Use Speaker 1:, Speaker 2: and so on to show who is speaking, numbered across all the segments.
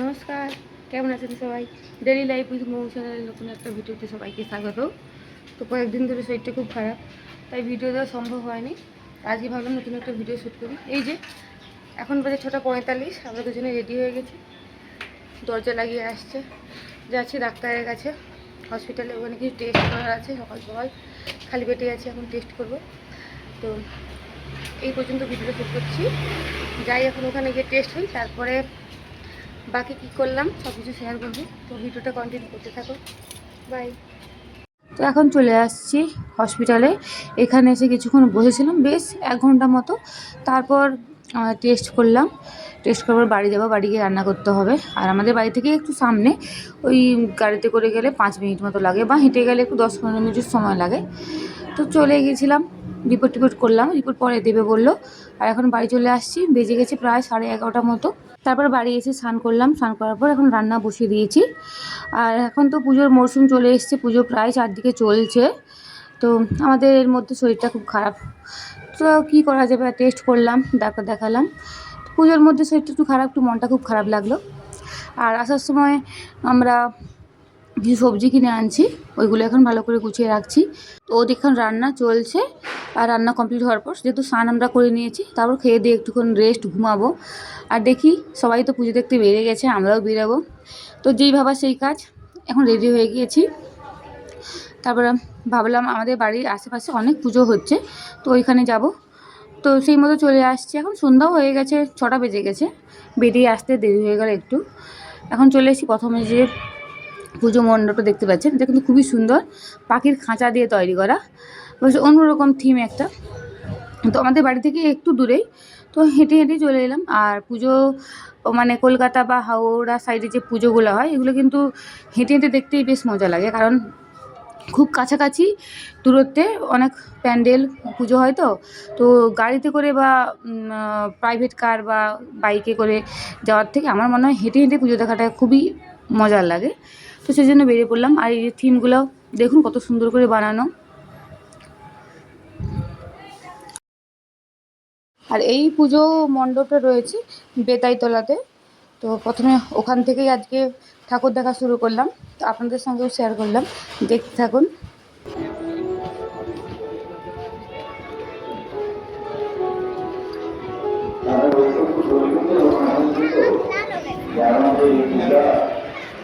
Speaker 1: নমস্কার, কেমন আছেন সবাই? ডেলি লাইফ উইথ মৌ চ্যানেলের নতুন একটা ভিডিওতে সবাইকে স্বাগত তো কয়েকদিন ধরে শরীরটা খুব খারাপ, তাই ভিডিও দেওয়া সম্ভব হয়নি। আজকে ভাবলাম নতুন একটা ভিডিও শ্যুট করি। এই যে, এখন বাজে ছটা পঁয়তাল্লিশ, আমরা দুজনে রেডি হয়ে গেছি। দরজা লাগিয়ে আসছে। যাচ্ছি ডাক্তারের কাছে। হসপিটালে ওখানে কিছু টেস্ট করার আছে, সকাল সকাল খালি পেটে আছে, এখন টেস্ট করব। তো এই পর্যন্ত ভিডিওটা শ্যুট করছি। যাই, এখন ওখানে গিয়ে টেস্ট হই, তারপরে বাকি কি করলাম সব কিছু শেয়ার করব। তো ভিডিওটা কন্টিনিউ করতে থাকো। বাই তো এখন চলে আসছি হসপিটালে এখানে এসে কিছুক্ষণ বসেছিলাম, বেশ এক ঘণ্টা মতো। তারপর টেস্ট করলাম। টেস্ট করার বাড়ি যাব, বাড়ি গিয়ে রান্না করতে হবে। আর আমাদের বাড়ি থেকে একটু সামনে, ওই গাড়িতে করে গেলে পাঁচ মিনিট মতো লাগে, বা হেঁটে গেলে একটু দশ পনেরো মিনিট সময় লাগে। তো চলে গেছিলাম রিপোর্ট টিপোর্ট করলাম, রিপোর্ট পরে দেবে বলল। আর এখন বাড়ি চলে আসছি, বেজে গেছে প্রায় সাড়ে এগারোটার মতো। তারপর বাড়ি এসে স্নান করলাম, স্নান করার পর এখন রান্না বসিয়ে দিয়েছি। আর এখন তো পুজোর মরশুম চলে এসছে, পুজো প্রায় চারদিকে চলছে। তো আমাদের এর মধ্যে শরীরটা খুব খারাপ। তো কী করা যাবে? টেস্ট করলাম, ডাক্তার দেখালাম। পুজোর মধ্যে শরীরটা একটু খারাপ, একটু মনটা খুব খারাপ লাগল। আর আসার সময় আমরা কিছু সবজি কিনে আনছি, ওইগুলো এখন ভালো করে গুছিয়ে রাখছি। তো ওদিকখান রান্না চলছে আর রান্না কমপ্লিট হওয়ার পর যেহেতু স্নান আমরা করে নিয়েছি, তারপর খেয়ে দিয়ে একটুক্ষণ রেস্ট ঘুমাবো। আর দেখি সবাই তো পুজো দেখতে বেরিয়ে গেছে, আমরাও বেরোবো। তো যেই ভাবা সেই কাজ, এখন রেডি হয়ে গিয়েছি। তারপর ভাবলাম আমাদের বাড়ির আশেপাশে অনেক পুজো হচ্ছে, তো ওইখানে যাব। তো সেই মতো চলে আসছি, এখন সন্ধ্যাও হয়ে গেছে, ছটা বেজে গেছে। বেরিয়ে আসতে দেরি হয়ে গেল একটু। এখন চলে এসেছি প্রথমে যে পুজো মণ্ডপটা দেখতে পাচ্ছেন। এটা কিন্তু খুবই সুন্দর। পাখির খাঁচা দিয়ে তৈরি করা। বেশ অন্যরকম থিম একটা। তো আমাদের বাড়ি থেকে একটু দূরেই। তো হেঁটে হেঁটে চলে এলাম। আর পুজো মানে কলকাতা বা হাওড়া সাইডে যে পুজোগুলো হয়, এগুলো কিন্তু হেঁটে হেঁটে দেখতেই বেশ মজা লাগে। কারণ খুব কাছাকাছি দূরত্বে অনেক প্যান্ডেল, পুজো হয় তো। তো গাড়িতে করে বা প্রাইভেট কার বা বাইকে করে যাওয়ার থেকে আমার মনে হয় হেঁটে হেঁটে পুজো দেখাটা খুবই মজার লাগে। তো সেই জন্য বেরিয়ে পড়লাম। আর এই থিমগুলো দেখুন কত সুন্দর করে বানানো। আর এই পুজো মণ্ডপটা রয়েছে বেতাইতলাতে। তো প্রথমে ওখান থেকেই আজকে ঠাকুর দেখা শুরু করলাম। তো আপনাদের সঙ্গেও শেয়ার করলাম। দেখতে থাকুন।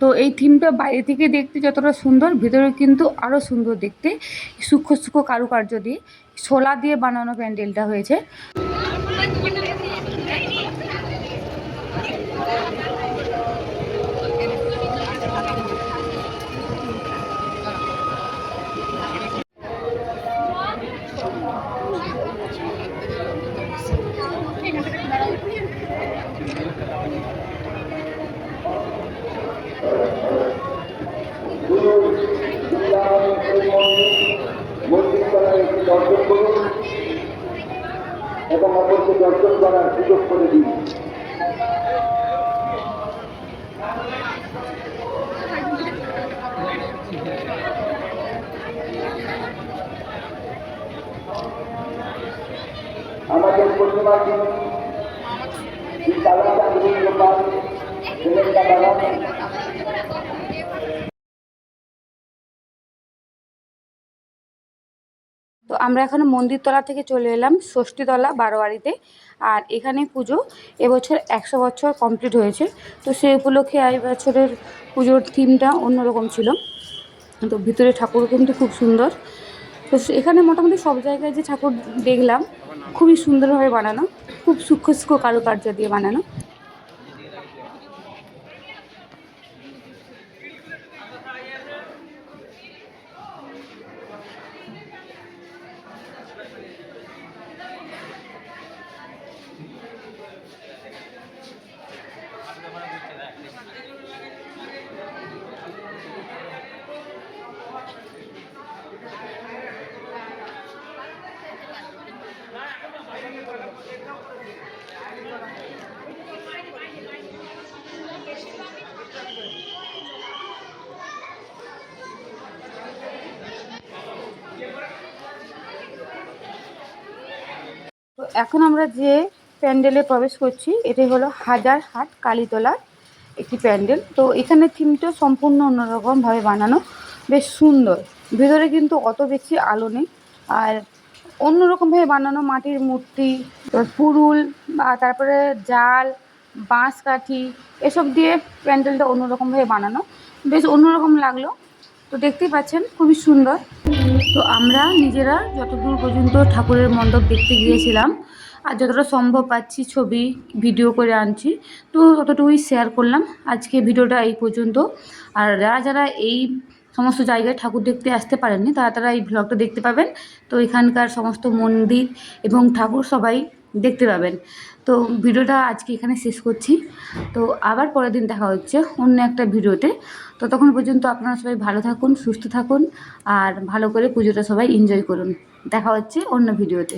Speaker 1: তো এই থিমটা বাইরে থেকে দেখতে যতটা সুন্দর, ভিতরে কিন্তু আরও সুন্দর দেখতে। সূক্ষ্ম সূক্ষ্ম কারুকার্য দিয়ে শোলা দিয়ে বানানো প্যান্ডেলটা হয়েছে।
Speaker 2: অপরকে দর্শন করার সুযোগ করে দিন। আমাদের প্রতিমা এই তালাটা
Speaker 1: তো আমরা এখন মন্দিরতলা থেকে চলে এলাম, ষষ্ঠীতলা বারোয়ারিতে। আর এখানে পুজো এবছর একশো বছর কমপ্লিট হয়েছে। তো সেই উপলক্ষে এই বছরের পুজোর থিমটা অন্যরকম ছিল। তো ভিতরে ঠাকুর কিন্তু খুব সুন্দর। তো এখানে মোটামুটি সব জায়গায় যে ঠাকুর দেখলাম, খুবই সুন্দরভাবে বানানো, খুব সূক্ষ্ম সূক্ষ্ম কারুকার্য দিয়ে বানানো। এখন আমরা যে প্যান্ডেলে প্রবেশ করছি, এটাই হলো হাজার হাট কালীতলার একটি প্যান্ডেল। তো এখানে থিমটা সম্পূর্ণ অন্যরকমভাবে বানানো, বেশ সুন্দর। ভেতরে কিন্তু অত বেশি আলো নেই। আর অন্যরকমভাবে বানানো মাটির মূর্তি পুরুল বা তারপরে জাল বাঁশ কাঠি এসব দিয়ে প্যান্ডেলটা অন্যরকমভাবে বানানো। বেশ অন্যরকম লাগল। তো দেখতেই পাচ্ছেন, খুবই সুন্দর। তো আমরা নিজেরা যতদূর পর্যন্ত ঠাকুরের মণ্ডপ দেখতে গিয়েছিলাম, আর যতটা সম্ভব পাচ্ছি ছবি, ভিডিও করে আনছি, তো ততটুকুই শেয়ার করলাম। আজকে ভিডিওটা এই পর্যন্ত। আর যারা যারা এই সমস্ত জায়গায় ঠাকুর দেখতে আসতে পারেননি, তারা তারা এই ব্লগটা দেখতে পাবেন। তো এখানকার সমস্ত মন্দির এবং ঠাকুর সবাই দেখতে পাবেন। তো ভিডিওটা আজকে এখানে শেষ করছি। তো আবার পরের দিন দেখা হচ্ছে অন্য একটা ভিডিওতে। ততক্ষণ পর্যন্ত আপনারা সবাই ভালো থাকুন, সুস্থ থাকুন, আর ভালো করে পুজোটা সবাই এনজয় করুন। দেখা হচ্ছে অন্য ভিডিওতে।